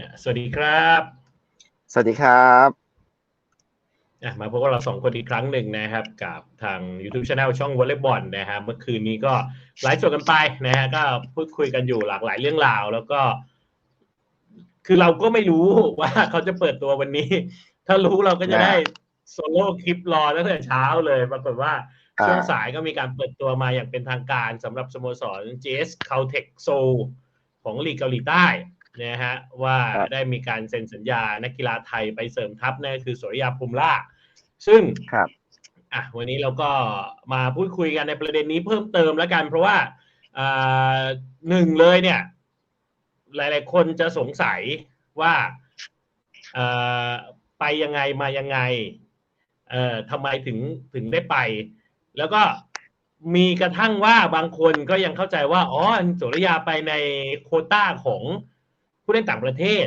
อะสวัสดีครับ สวัสดีครับอะมาพบกับเราสองคนอีกครั้งหนึ่งนะครับ กับทาง YouTube Channel ช่องวอลเลย์บอลนะฮะเมื่อคืนนี้ก็ไลฟ์สดกันไปนะฮะก็พูดคุยกันอยู่หลากหลายเรื่องราว แล้วก็ คือเราก็ไม่รู้ว่าเขาจะเปิดตัววันนี้ ถ้ารู้เราก็จะได้โซโล่คลิปรอตั้งแต่เช้าเลยปรากฏว่าอ่าช่วงสายก็มีการเปิดตัวมาอย่างเป็นทางการสำหรับสโมสร JS Caltech Seoul ของลีกเกาหลีใต้ นะฮะว่าครับได้มีการเซ็นสัญญานักกีฬาไทยไปเสริมทัพนั่นก็คือสุริยาภูมิล่าชซึ่งครับอะวันนี้เราก็มาพูดคุยกันในประเด็นนี้เพิ่มเติมแล้วกัน เพราะว่าอ่าหนึ่งเลยเนี่ย หลาย ๆ คนจะสงสัยว่าเอ่อไปยังไงมายังไงเอ่อทำไมถึงถึงได้ไป แล้วก็มีกระทั่งว่าบางคนก็ยังเข้าใจว่า อ๋อสุริยาไปในโควต้าของ ผู้เล่นต่างประเทศ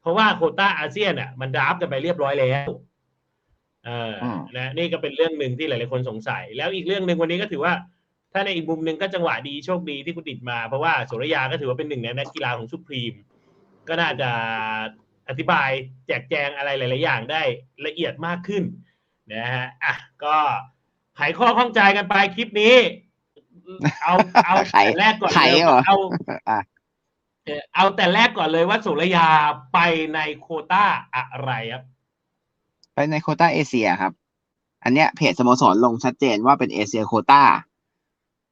เพราะว่าโควต้าอาเซียนอะมันดราฟต์กันไปเรียบร้อยแล้วเอออมนะนี่ก็เป็นเรื่องหนึ่งที่หลาย ๆ คนสงสัย แล้วอีกเรื่องหนึ่งวันนี้ก็ถือว่า ถ้าในอีกมุมหนึ่งก็จังหวะดีโชคดีที่คุณติดมาเพราะว่าสุริยาก็ถือว่าเป็นหนึ่งในนักกีฬาของสุพรีม ก็น่าจะอธิบายแจกแจงอะไรหลาย ๆ อย่างได้ละเอียดมากขึ้นนะฮะอะก็ไขข้อข้องใจกันไปคลิปนี้ เอาเอาไขแต่แรกก่อนไขเลยเหรอเอาอะ เอ่อเอาแต่แรกก่อนเลยว่าสุรยาไปในโควต้าอะไรครับ ไปในโควต้าเอเชียครับ อันเนี้ยเพจสโมสรลงชัดเจนว่าเป็นเอเชียโควต้า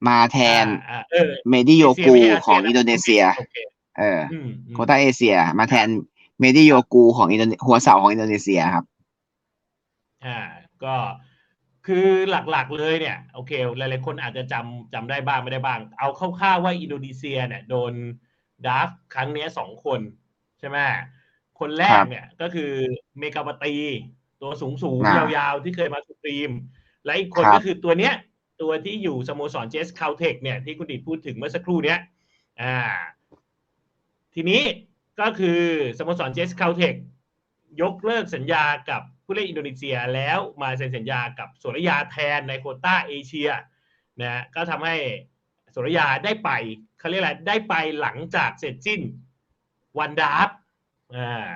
มาแทนอ่าอ่าเออเมดิโยเอเชียกูไม่ใช่อาเซียนของอินโดนีเซียโอเคเอออืมอืมโควต้าเอเชีย มาแทนเมดิโยกูของอินโดนีหัวเสาของอินโดนีเซียครับ อ่า ก็คือหลักๆเลยเนี่ยโอเคหลายๆคนอาจจะจำจำได้บ้างไม่ได้บ้าง เอาคร่าวๆว่าอินโดนีเซียเนี่ยโดน ดราฟต์ครั้งเนี้ยสองคน ใช่ไหมคนแรคกรับเนี่ยก็คือเมกาปาตีตัวสูงสูงอ่ายาวๆ ที่เคยมาสุพรีม และอีกคนครับก็คือตัวเนี้ย ตัวที่อยู่สโมสรเจสคาเทคเนี่ยที่คุณดิดพูดถึงเมื่อสักครู่เนี้ยอ่า ทีนี้ก็คือสโมสรเจสคาเทคยกเลิกสัญญากับผู้เล่นอินโดนีเซียแล้วมาเซ็นสัญญากับสุรยาแทนในโควต้าเอเชียนะก็ทำให้สุรยาได้ไป เขาเรียกอะไรได้ไปหลังจากเสร็จสิ้นวันดาร์ฟอ่า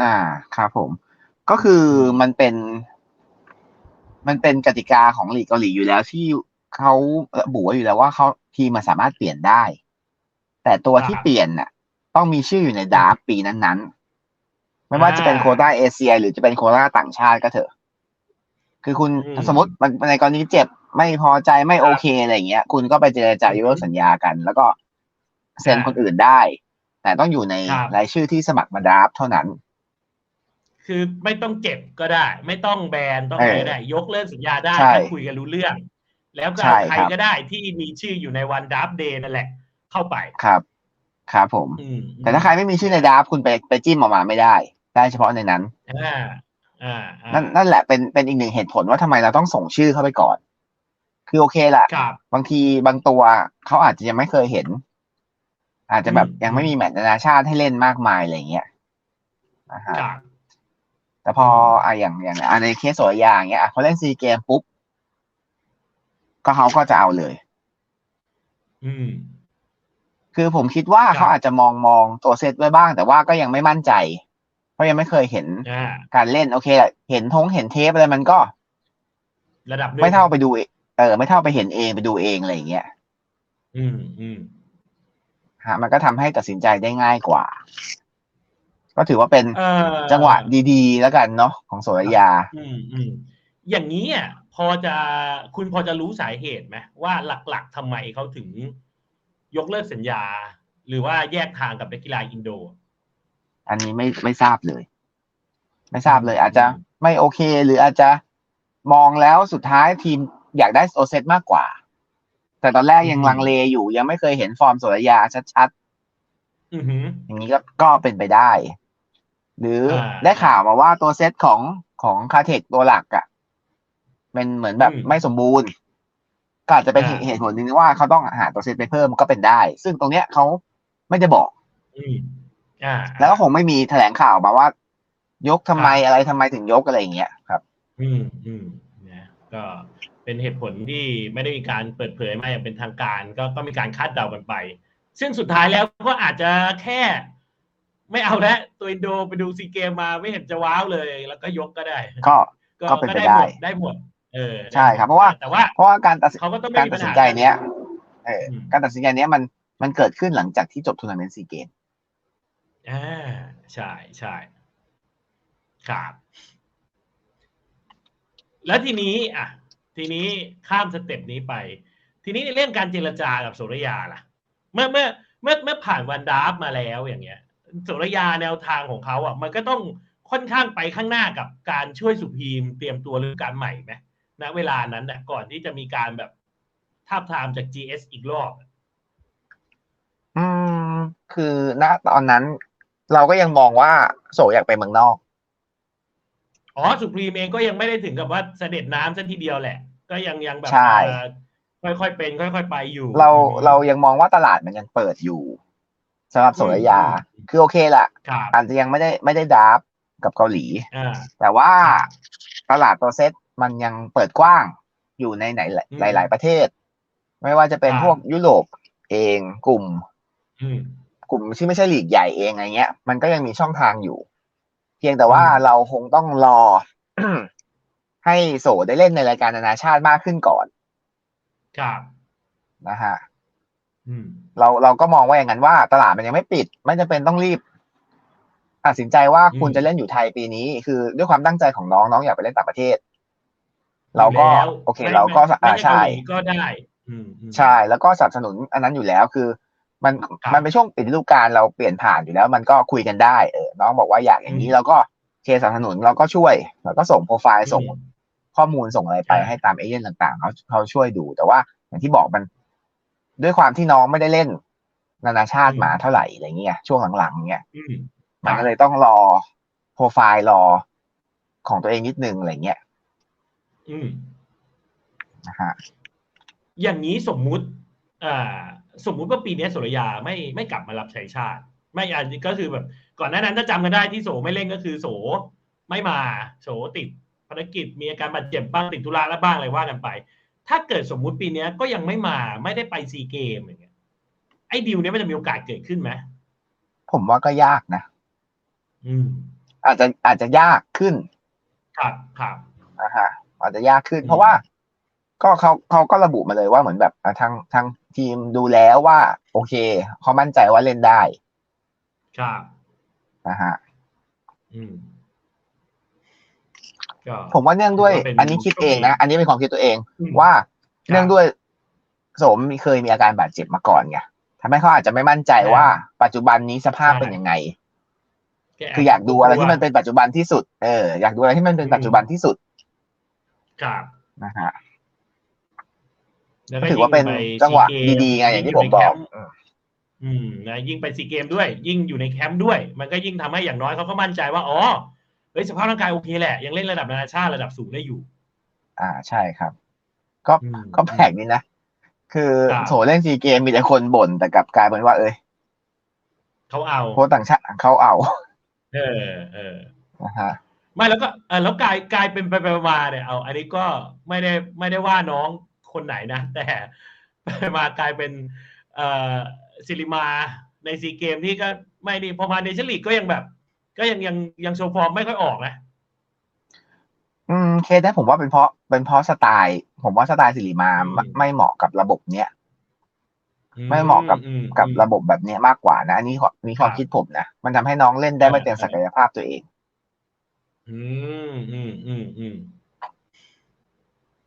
อ่าครับผม ก็คือมันเป็น มันเป็นกติกาของลีกเกาหลีอยู่แล้วที่เขาระบุไว้อยู่แล้วว่าเขาทีมมันสามารถเปลี่ยนได้ แต่ตัวที่ครับเปลี่ยนน่ะ ต้องมีชื่ออยู่ในดราฟต์ปีนั้นๆ ไม่ว่าจะเป็นอ่าโควต้าเอเชีย หรือจะเป็นโควต้าต่างชาติก็เถอะ คือคุณอืมสมมติมันในกรณีเจ็บไม่พอใจไม่โอเคอะไรอย่างเงี้ย คุณก็ไปเจรจายกเลิกสัญญากัน แล้วก็ เซ็นอ่าคนอื่นได้ แต่ต้องอยู่ในครับรายชื่อที่สมัครมาดราฟต์เท่านั้น คือไม่ต้องเจ็บก็ได้ ไม่ต้องแบนต้องเอออะไรก็ได้ ยกเลิกสัญญาได้ใช่ถ้าคุยกันรู้เรื่อง แล้วก็ใช่ใครครับก็ได้ที่มีชื่ออยู่ในวันดับเดย์นั่นแหละ เข้าไปครับ ครับผมอืมแต่ถ้าใครไม่มีชื่อในดราฟต์คุณไปไปจิ้มออกมาไม่ได้ ได้เฉพาะในนั้นอ่าอ่าอ่านั่นนั่นแหละเป็นเป็นอีกหนึ่งเหตุผลว่าทำไมเราต้องส่งชื่อเข้าไปก่อน คือโอเคแหละครับบางทีบางตัวเขาอาจจะยังไม่เคยเห็น อาจจะแบบอืมยังไม่มีแมตช์นานาชาติให้เล่นมากมายอะไรอย่างเงี้ยนะฮะครับแต่พออะอย่างอย่างอะในเคสโสระยาอย่างเงี้ยอะเขาเล่นซีเกมปุ๊บก็เขาก็จะเอาเลย อืม คือผมคิดว่าครับเขาอาจจะมองมองตัวเซตไว้บ้าง แต่ว่าก็ยังไม่มั่นใจ เพราะยังไม่เคยเห็นอ่าการเล่นโอเคแหละเห็นทงเห็นเทปอะไรมันก็ ระดับหนึ่งไม่เท่าไปดูเองเออ ไม่เท่าไปเห็นเองไปดูเองอะไรอย่างเงี้ย อืมอืม ฮะมันก็ทำให้ตัดสินใจได้ง่ายกว่า ก็ถือว่าเป็นเอ่อจังหวะดีๆ แล้วกันเนาะของโสระยา อืมอืมอย่างนี้อะพอจะคุณพอจะรู้สาเหตุไหมว่าหลักๆทำไมเขาถึงยกเลิกสัญญา หรือว่าแยกทางกับนักกีฬาอินโด อันนี้ไม่ไม่ทราบเลย ไม่ทราบเลย อาจจะไม่โอเค หรืออาจจะมองแล้วสุดท้ายทีมอยากได้โอเซตมากกว่า แต่ตอนแรกยังอืมลังเลอยู่ ยังไม่เคยเห็นฟอร์มโสระยาชัดอือหือๆอย่างนี้ก็ก็เป็นไปได้ หรืออาได้ข่าวมาว่าตัวเซตของของคาเทคตัวหลักอะ่ะเป็นเหมือนแบบอืมไม่สมบูรณ์ ก็อาจจะเป็นอ่าเหตุผลหนึ่งว่าเขาต้องหาตัวเซตไปเพิ่มก็เป็นได้ ซึ่งตรงเนี้ยเขาไม่ได้บอกอืมอ่าแล้วก็คงไม่มีแถลงข่าวมาว่า ยกทำไมอะไรทำไมถึงยกอะไรอย่างเงี้ยครับ อืมอืมนะก็ เป็นเหตุผลที่ไม่ได้มีการเปิดเผยมาอย่างเป็นทางการ ก็ก็มีการคาดเดากันไป ซึ่งสุดท้ายแล้วก็อาจจะแค่ ไม่เอาแล้วตัวอินโดไปดูซีเกมมาไม่เห็นจะว้าวเลย แล้วก็ยกก็ได้ ก็ก็เป็นไปได้หมดได้หมด เออใช่ครับเพราะว่าแต่ว่าเพราะว่าการตัดสินเขาก็ต้องไม่การมีตัปัดญสินหาใจเนี้ยเอออมการตัดสินใจเนี้ยมันมันเกิดขึ้นหลังจากที่จบทัวร์นาเมนต์ซีเกมอ่าใช่ใช่ครับแล้วทีนี้อะ ทีนี้ข้ามสเต็ปนี้ไป ทีนี้ในเรื่องการเจรจากับโสรยาล่ะ เมื่อเมื่อเมื่อเมื่อผ่านวันดราฟมาแล้วอย่างเงี้ยโสรยาแนวทางของเขาอะ มันก็ต้องค่อนข้างไปข้างหน้ากับการช่วยสุพีมเตรียมตัวฤดูกาลใหม่ไหมณเวลานั้นนะก่อนที่จะมีการแบบทาบทามจาก GS อีกรอบ อืม คือณตอนนั้น เราก็ยังมองว่าโสอยากไปเมืองนอก อ๋อสุพรีมเองก็ยังไม่ได้ถึงกับว่าเสด็จน้ำซะทีเดียวแหละ ก็ยังยังแบบใช่ เอ่อค่อยๆเป็น ค่อยๆไปอยู่ เราอืมเรายังมองว่าตลาดมันยังเปิดอยู่สำหรับโสรยาอืมคือโอเคละครับอาจจะยังไม่ได้ไม่ได้ดราฟต์กับเกาหลี อ่า แต่ว่าตลาดตัวเซตมันยังเปิดกว้างอยู่ในไหนอืมหลายหลายๆประเทศ ไม่ว่าจะเป็นครับพวกยุโรปเองกลุ่ม อืม กลุ่มที่ไม่ใช่ลีกใหญ่เองอะไรเงี้ย มันก็ยังมีช่องทางอยู่เพียงแต่ว่าอืมเราคงต้องรอ ให้โสได้เล่นในรายการนานาชาติมากขึ้นก่อนครับนะฮะอืมเราเราก็มองว่าอย่างนั้นว่าตลาดมันยังไม่ปิด ไม่จำเป็นต้องรีบตัดสินใจว่าอืมคุณจะเล่นอยู่ไทยปีนี้ คือด้วยความตั้งใจของน้องน้องอยากไปเล่นต่างประเทศ เราก็แล้วโอเคไม่เราก็ไม่อ่าไม่ใช่เกาหลีก็ได้อืมอืมใช่แล้วก็สนับสนุนอันนั้นอยู่แล้วคือ มันครับมันเป็นช่วงปิดฤดูกาลเราเปลี่ยนผ่านอยู่แล้ว มันก็คุยกันได้เออน้องบอกว่าอยากอย่างนี้อืมเราก็โอเคสนับสนุนเราก็ช่วยเราก็ส่งโปรไฟล์ส่งอืมข้อมูลส่งอะไรไปใช่ให้ตามเอเย่นต่างๆเขาเขาช่วยดูแต่ว่าอย่างที่บอกมัน ด้วยความที่น้องไม่ได้เล่น นานาชาติมาเท่าไหร่อะไรเงี้ยช่วงหลังๆเงี้ยอืมมันก็เลยต้องรอโปรไฟล์รอของตัวเองนิดนึงอะไรเงี้ยอืมนะฮะอย่างนี้สมมุติอ่า สมมุติว่าปีนี้สุรยาไม่ไม่กลับมารับใช้ชาติ ไม่อันก็คือแบบ ก่อนหน้านั้นถ้าจำกันได้ที่โสไม่เล่นก็คือโสไม่มาโสติดภารกิจมีอาการบาดเจ็บบ้างติดธุระแล้วบ้างอะไรว่ากันไป ถ้าเกิดสมมุติปีนี้ก็ยังไม่มาไม่ได้ไปซีเกมอย่างเงี้ยไอ้ดิวเนี้ยมันจะมีโอกาสเกิดขึ้นไหมผมว่าก็ยากนะ อืม อาจจะอาจจะยากขึ้น ครับครับนะฮะอาจจะยากขึ้นอืมเพราะว่า ก็เขาเขาก็ระบุมาเลยว่าเหมือนแบบอะทางทางทีมดูแล้วว่า โอเคเขามั่นใจว่าเล่นได้ครับนะฮะอืมก็ผมว่าเนื่องด้วยถือว่าเป็นอันนี้คิดเองนะ อันนี้เป็นความคิดตัวเองอืมว่าครับเนื่องด้วยสมมีเคยมีอาการบาดเจ็บมาก่อนไงทำให้เขาอาจจะไม่มั่นใจว่า ปัจจุบันนี้สภาพเป็นยังไงแบคืออยากดูอะไรที่มันเป็นปัจจุบันที่สุด เออ อยากดูอะไรที่มันเป็นปัจจุบันที่สุดครับนะฮะ แล้วก็ถือว่าเป็นยิ่ไปจังหวะซีเกมดีๆไงอย่างที่ผมในบแคอกมป์อืมนะยิ่งไปซีเกมด้วย ยิ่งอยู่ในแคมป์ด้วย มันก็ยิ่งทำให้อย่างน้อยเขาก็มั่นใจว่าอ๋อเฮ้ยสภาพร่างกายโอเคแหละ ยังเล่นระดับนานาชาติระดับสูงได้อยู่ อ่าใช่ครับ ก็อืมก็แปลกนี่นะ คือครับโถเล่นซีเกมมีแต่คนบ่นแต่กลับกลายเป็นว่า เอ้ยเขาเอาโค้ชต่างชาติเขาเอา เออเออนะฮะไม่แล้วก็เออแล้วกลายกลายเป็นไปไปมาเนี่ยเอา อันนี้ก็ไม่ได้ไม่ได้ว่าน้อง คนไหนนะ แต่ไปมากลายเป็นเอ่อซิลิมาในซีเกมที่ก็ไม่ดีพอมาเนชั่นลีกก็ยังแบบ ก็ยังยังยังโชว์ฟอร์มไม่ค่อยออกนะอืมเคสนั้นผมว่าเป็นเพราะเป็นเพราะสไตล์ ผมว่าสไตล์สิริมาอืมไม่ไม่เหมาะกับระบบเนี้ยไม่เหมาะกับอืมกับอืมระบบแบบเนี้ยมากกว่านะอันนี้ขออันนี้ความครับคิดผมนะมันทำให้น้องเล่นได้ไม่เออเต็มเออศักยภาพตัวเอง อืมอืมอืมอืม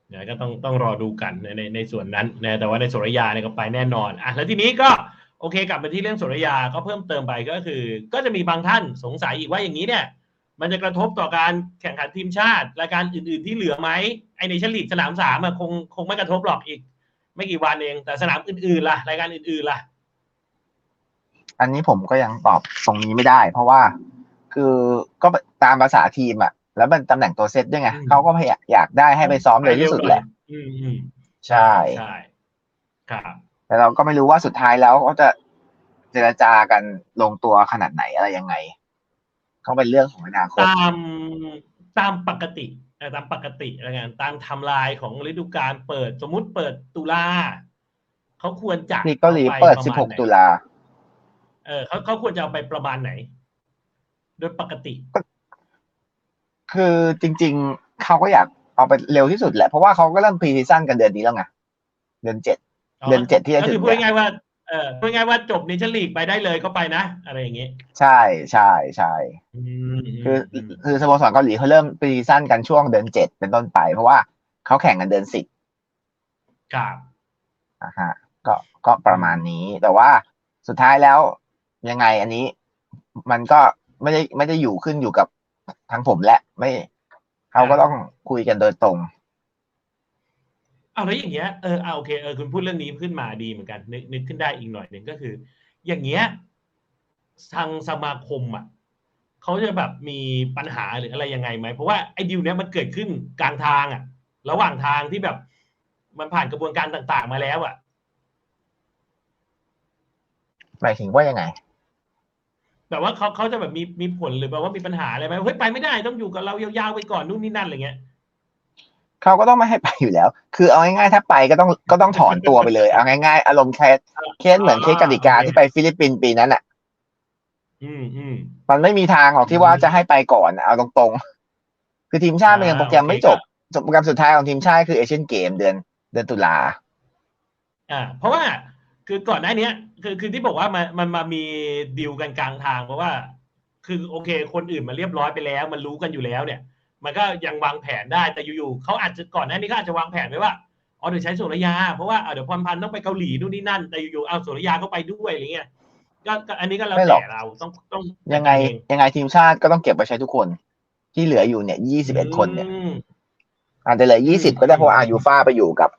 เดี๋ยก็ต้องต้องรอดูกันในในในส่วนนั้นนะแต่ว่าในสุริยาเนี่ยก็ไปแน่นอนอะแล้วทีนี้ก็โอเคกลับมาที่เรื่องสุริยาก็เพิ่มเติมไปก็คือ ก็จะมีบางท่านสงสัยอีกว่าอย่างนี้เนี่ย มันจะกระทบต่อการแข่งขันทีมชาติรายการอื่น ๆ ที่เหลือไหมไอในชลีกสนามสามอะคงคงไม่กระทบหรอกอีก ไม่กี่วันเอง แต่สนามอื่นๆล่ะรายการอื่นๆล่ะ อันนี้ผมก็ยังตอบตรงนี้ไม่ได้ เพราะว่าคือก็ตามภาษาทีมอะ แล้วมันตำแหน่งตัวเซตด้วยไงอืมเขาก็พยายามอยากได้ให้ไปซ้อมเร็วที่สุดแหละอืมอืมใช่ใช่ครับแต่เราก็ไม่รู้ว่าสุดท้ายแล้วเขาจะเจรจากันลงตัวขนาดไหนอะไรยังไงก็เป็นเรื่องของอนาคตตามตามปกติเอ่อตามปกติอะไรเงี้ยตามไทำลายของฤดูกาลเปิด สมมุติเปิดตุลาเขาควรจะนี่เกาหลีอไปเปิดประมาณไหน16 ตุลาเออเขาเขาควรจะเอาไปประมาณไหน โดยปกติ คือจริง ๆเขาก็อยากเอาไปเร็วที่สุดแหละเพราะว่าเขาก็เริ่มพรีซีซั่นกันเดือนนี้แล้วไงเดือนเจ็ดเดือนเจ็ดที่จะก็ถึคืองพูดง่ายๆว่าเออพูดง่ายๆว่าจบเนชั่นลีกไปได้เลยก็ไปนะ อะไรอย่างเงี้ยใช่ใช่ใช่อืมคือมคือสโมสรเกาหลีเขาเริ่มพรีซีซั่นกันช่วงเดือนเจ็ดเป็นต้นไป เพราะว่าเขาแข่งกันเดือนสิบครับนะฮะก็ก็ประมาณนี้แต่ว่าสุดท้ายแล้วยังไงอันนี้ มันก็ไม่ได้ไม่ได้อยู่ขึ้นอยู่กับ ทางผมแหละไม่เขาก็ต้องคุยกันโดยตรงเอาแล้วอย่างเงี้ยเออเอาโอเคเออคุณพูดเรื่องนี้ขึ้นมาดีเหมือนกัน นึกนึกขึ้นได้อีกหน่อยหนึ่งก็คือ อย่างเงี้ยทางสมาคมอะเขาจะแบบมีปัญหาหรืออะไรยังไงไหมเพราะว่าไอ้ดิวเนี้ยมันเกิดขึ้นกลางทางอะ ระหว่างทางที่แบบ มันผ่านกระบวนการต่าง ๆ มาแล้วอะหมายถึงว่ายังไง แบบว่าเขาเขาจะแบบมีมีผลหรือแบบว่ามีปัญหาอะไรไหมเฮ้ยไปไม่ได้ต้องอยู่กับเรายาวๆไปก่อนนู่นนี่นั่นอะไรเงี้ยเขาก็ต้องไม่ให้ไปอยู่แล้ว คือเอาง่ายๆถ้าไปก็ต้องก็ต้องถอนตัวไปเลยเอาง่ายๆอารมณ์เคสเคสเหมือนเคสกติกาที่ไปฟิลิปปินส์ปีนั้นอะอืมอืมมันไม่มีทางหรอกที่ว่าจะให้ไปก่อนอะเอาตรงๆ คือทีมชาติมันยังโปรแกรมไม่จบจบโปรแกรมสุดท้ายของทีมชาติคือเอเชียนเกมเดือนเดือนตุลาอ่าเพราะว่า คือก่อนหน้าเนี้ยคือคือที่บอกว่ามันมันมามีดีลกันกลางทางเพราะว่า คือโอเค คนอื่นมาเรียบร้อยไปแล้ว มันรู้กันอยู่แล้วเนี่ย มันก็ยังวางแผนได้แต่อยู่ๆเขาอาจจะก่อนหน้านี้ก็อาจจะวางแผนไว้ว่าอ๋อเดี๋ยวใช้สุรยาเพราะว่าอะเดี๋ยวพรพันธ์ต้องไปเกาหลีนู่นนี่นั่น แต่อยู่ๆเอาสุรยาก็ไปด้วยอะไรเงี้ยก็ก็อันนี้ก็แล้วไม่หรอกแต่เราต้องต้องยังไง ยังไงทีมชาติก็ต้องเก็บไว้ใช้ทุกคน ที่เหลืออยู่เนี่ยยี่สิบเอ็ดคนเนี่ยอืมอาจจะเหลือยี่สิบก็ได้เพราะอายูฟ่าไปอยู่กับ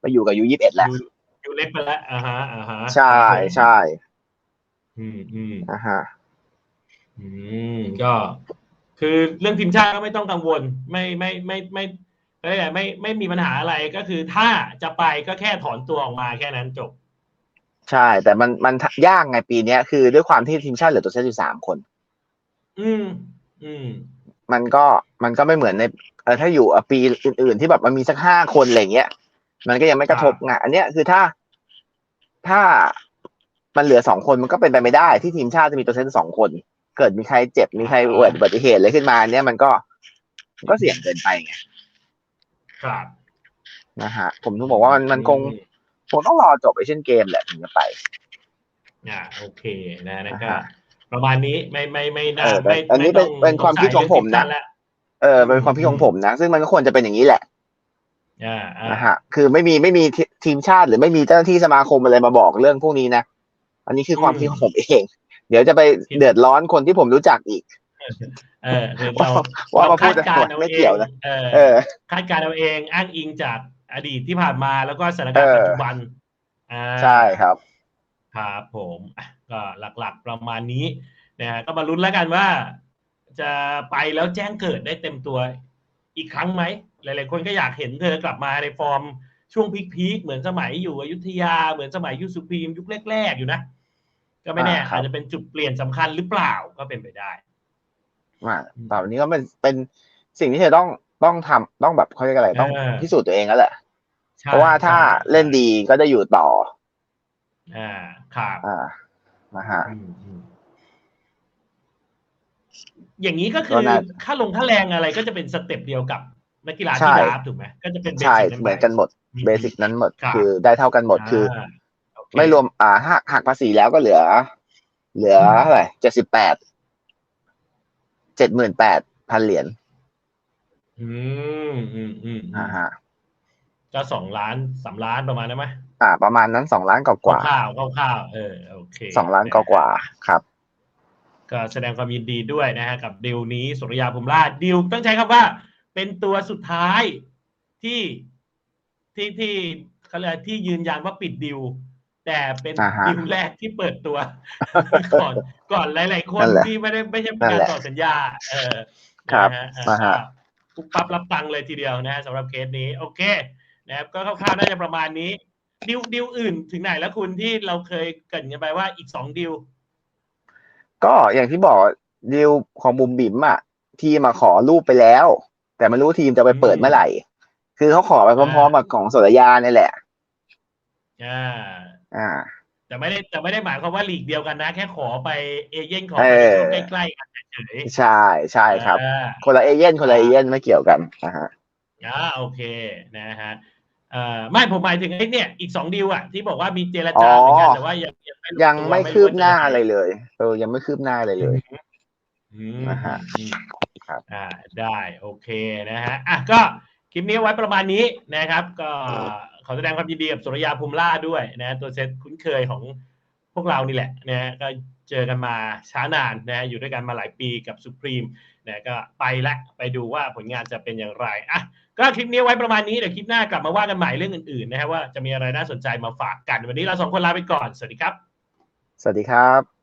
ไปอยู่กับยูยี่สิบเอ็ดแล้ว คิเล็กไปแล้วอ่าฮะอ่าฮะใช่ใช่อืมอืมอ่าฮะอืมก็ คือเรื่องทีมชาติก็ไม่ต้องกังวล ไม่ไม่ไม่ไม่ไม่ไม่ไม่มีปัญหาอะไรก็คือถ้าจะไปก็แค่ถอนตัวออกมาแค่นั้นจบ ใช่ แต่มันมันยากไงปีเนี้ยคือด้วยความที่ทีมชาติเหลือตัวแค่สิบสามคน อืม อืม มันก็มันก็ไม่เหมือนในถ้าอยู่ปีอื่น ๆ ที่แบบมันมีสักห้าคนอะไรเงี้ยมันก็ยังไม่กระทบไงอันเนี้ยคือถ้า ถ้ามันเหลือสองคนมันก็เป็นไปไม่ได้ที่ทีมชาติจะมีตัวเซตสองคน เกิดมีใครเจ็บมีใครเกิดอุบัติเหตุอะไรขึ้นมา เนี้ยมันก็มันก็เสี่ยงเกินไปไงครับนะฮะผมถึงบอกว่ามันมันคงคงต้องรอจบเอเชียนเกมแหละถึงจะไปอ่าโอเคนะนั่นก็อ่าฮะประมาณนี้ไม่ไม่ไม่น่าเออไม่อันนี้เป็นไต้งเป็นความคิดของผมนะสงสัยเรื่องทีชาติแล้วเออเป็นความคิดของผมนะ ซึ่งมันก็ควรจะเป็นอย่างนี้แหละอ่าอ่า นะฮะคือไม่มีไม่มีทีทีมชาติหรือไม่มีเจ้าหน้าที่สมาคมอะไรมาบอกเรื่องพวกนี้นะ อันนี้คือความคิดของผมเอง เดี๋ยวจะไปเดือดร้อนคนที่ผมรู้จักอีกเออคือเราว่ามาพูดเรคาดแต่การณ์อาไม่องเกี่ยวนะเออเออคาดการณ์เอาเองอ้างอิงจากอดีตที่ผ่านมาแล้วก็สถานการณ์เออปัจจุบันอ่าใช่ครับครับผมอะก็หลักๆประมาณนี้นะฮะก็มาลุ้นแล้วกันว่า จะไปแล้วแจ้งเกิดได้เต็มตัว อีกครั้งไหม หลาย ๆ คนก็อยากเห็นเธอกลับมาในฟอร์มช่วงพีคๆเหมือนสมัยอยู่อยุธยาเหมือนสมัยยูสุพรีมยุคแรก ๆ อยู่นะ ก็ไม่แน่อ่าครับอาจจะเป็นจุดเปลี่ยนสำคัญหรือเปล่าก็เป็นไปได้อ่าต่อไปนี้ก็เป็นเป็นสิ่งที่เธอต้องต้องทำต้องแบบเขาเรียกอะไรต้องเออพิสูจน์ตัวเองแล้วแหละใช่เพราะว่าถ้าใช่เล่นดีก็ได้อยู่ต่อ อ่าครับอ่านะฮะ อืมอืมอย่างนี้ก็คืก็อน่าค่าลงค่าแรงอะไรก็จะเป็นสเต็ปเดียวกับนักกีฬาใช่ที่ดราฟถูกไหมก็จะเป็นเบใช่สิกเหมือนกันหมดเบสิกนั้นหมดครับคือได้เท่ากันหมดคือาโอเคไม่รวมอ่าหักหักภาษีแล้วก็เหลือ เหลือเท่าไหร่เจ็ดสิบแปดเจ็ดหมื่นแปดพันเหรียญอืมอืมอืมอ่าฮะก็สองล้านสามล้านประมาณนั้นไหมอ่า ประมาณนั้นสองล้านกว่าข้าวๆข้าวๆเออโอเคๆสองล้านกว่าๆครับ ก็แสดงความยินดีด้วยนะฮะกับดิวนี้สุริยาภูมิราชดิวต้องใช้คำว่า เป็นตัวสุดท้ายที่ที่ที่เขาเรียกที่ยืนยันว่าปิดดิว แต่เป็นอ่าฮะดิวแรกที่เปิดตัว ก่อนก่อนหลาย ๆ คนนั่นแหละที่ไม่ได้ไม่ใช่นั่กานรแหละต่อสัญญา เออครับนะฮะอ่าฮะปุ๊บปั๊บรับตังค์เลยทีเดียวนะฮะสำหรับเคสนี้ โอเค นะครับก็คร่าวๆน่าจะประมาณนี้ดิวดิวอื่นถึงไหนแล้วคุณที่เราเคยเกรินกันไปว่าอีกสองดิว ก็อย่างที่บอกดีลของบุมบิมอะ ทีมมาขอรูปไปแล้ว แต่ไม่รู้ทีมจะไปเปิดเมื่อไหร่ คือเขาขอไปพร้อมๆกับของสุรยาเนี่ยแหละอ่าอ่าแต่ไม่ได้แต่ไม่ได้หมายความว่าลีกเดียวกันนะ แค่ขอไปเอเย่นขอเอไปอช่วงใกล้ๆกันเฉยใช่ใช่ๆครับอ่าคนละเอเย่นคนละเอเย่นไม่เกี่ยวกันนะฮะอ่าโอเคนะฮะ เอ่อไม่ผมหมายถึงไอ้เนี่ยอีกสองดีลอะที่บอกว่ามีเจรจาเหมือนกันแต่ว่ายังยังไม่รู้ยังตัวไม่รู้คืบหน้าว่จะอะไรเลย เออ ยังไม่คืบหน้าอะไรเลยอืมนะฮะอืมครับอ่าได้โอเคนะฮะอะก็คลิปนี้ไว้ประมาณนี้นะครับ ก็ขอแสดงความยินดีกับสุริยาภูมิล่าด้วยนะตัวเซตคุ้นเคยของพวกเรานี่แหละนะฮะก็เจอกันมาช้านานนะฮะอยู่ด้วยกันมาหลายปีกับสุพรีม นะก็ไปละไปดูว่าผลงานจะเป็นอย่างไรอะก็คลิปนี้ไว้ประมาณนี้เดี๋ยวคลิปหน้ากลับมาว่ากันใหม่เรื่องอื่นๆนะฮะว่าจะมีอะไรน่าสนใจมาฝากกัน วันนี้เราสองคนลาไปก่อน สวัสดีครับ สวัสดีครับ